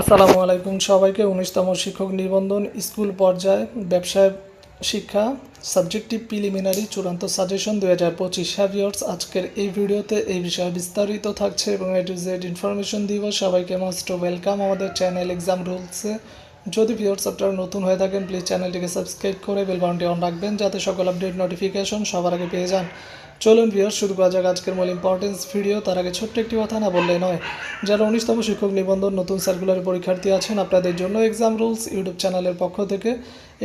আসসালামু আলাইকুম সবাইকে। উনিশতম শিক্ষক নিবন্ধন, স্কুল পর্যায়ে, ব্যবসায় শিক্ষা সাবজেক্টিভ প্রিলিমিনারি, চূড়ান্ত সাজেশন দু হাজার পঁচিশ। হ্যাভিয়ার্স আজকের এই ভিডিওতে এই বিষয়ে বিস্তারিত থাকছে এবং এ জেড ইনফরমেশন দিব। সবাইকে মোস্ট ওয়েলকাম আমাদের চ্যানেল এক্সাম রুলসে যদি ভিউয়ার্স আপনারা নতুন হয়ে থাকেন প্লিজ চ্যানেলটিকে সাবস্ক্রাইব করে বেল অন রাখবেন, যাতে সকল আপডেট নোটিফিকেশন সবার আগে পেয়ে যান। চলুন ভিউয়ার্স শুরু করা যাক আজকের মূল ইম্পর্টেন্স ভিডিও তার আগে ছোট্ট একটি কথা না বললে নয়, যারা উনিশতম শিক্ষক নিবন্ধন, নতুন সার্কুলার পরীক্ষার্থী আছেন, আপনাদের জন্য এক্সাম রুলস ইউটিউব চ্যানেলের পক্ষ থেকে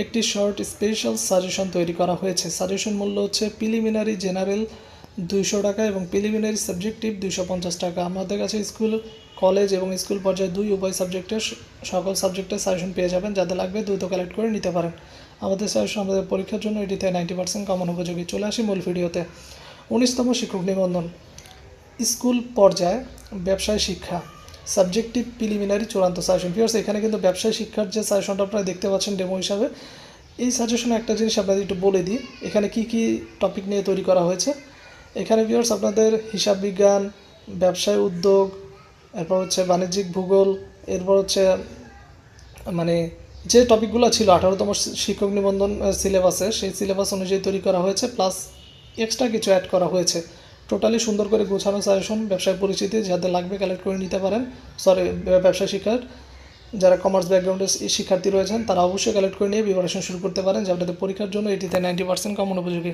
একটি শর্ট স্পেশাল সাজেশন তৈরি করা হয়েছে। সাজেশন মূল্য হচ্ছে প্রিলিমিনারি জেনারেল দুইশো টাকা এবং প্রিলিমিনারি সাবজেক্টিভ দুইশো পঞ্চাশ টাকা। আমাদের কাছে স্কুল কলেজ এবং স্কুল পর্যায়ে দুই উভয় সাবজেক্টের সকল সাবজেক্টের সাজেশন পেয়ে যাবেন, যাদের লাগবে দ্রুত কালেক্ট করে নিতে পারেন। আমাদের সাজেশন আমাদের পরীক্ষার জন্য এটিতে নাইনটি পার্সেন্ট কমন উপযোগী। চলে আসি মূল ভিডিওতে উনিশতম শিক্ষক নিবন্ধন। স্কুল পর্যায়ে ব্যবসায় শিক্ষা। সাবজেক্টিভ প্রিলিমিনারি চূড়ান্ত সাজেশন ভিউয়ার্স এখানে কিন্তু ব্যবসায় শিক্ষার যে সাজেশনটা আপনারা দেখতে পাচ্ছেন ডেমো হিসাবে, এই সাজেশনে একটা জিনিস আপনাদের একটু বলে দিই। এখানে কি কি টপিক নিয়ে তৈরি করা হয়েছে? এখানে ভিউয়ার্স আপনাদের হিসাব বিজ্ঞান, ব্যবসায় উদ্যোগ, এরপর হচ্ছে বাণিজ্যিক ভূগোল, এরপর হচ্ছে মানে যে টপিকগুলো ছিল, আঠারোতম শিক্ষক নিবন্ধন সিলেবাসে সেই সিলেবাস অনুযায়ী তৈরি করা হয়েছে। প্লাস এক্সট্রা কিছু অ্যাড করা হয়েছে। টোটালি সুন্দর করে গোছানো সাজেশন ব্যবসায় পরিচিতি যাদের লাগবে কালেক্ট করে নিতে পারেন। সরি ব্যবসা শিক্ষার, যারা কমার্স ব্যাকগ্রাউন্ডের শিক্ষার্থী রয়েছেন, তারা অবশ্যই কালেক্ট করে নিয়ে প্রিপারেশন শুরু করতে পারেন। যে আপনাদের পরীক্ষার জন্য এটিতে নাইনটি পার্সেন্ট কমন উপযোগী।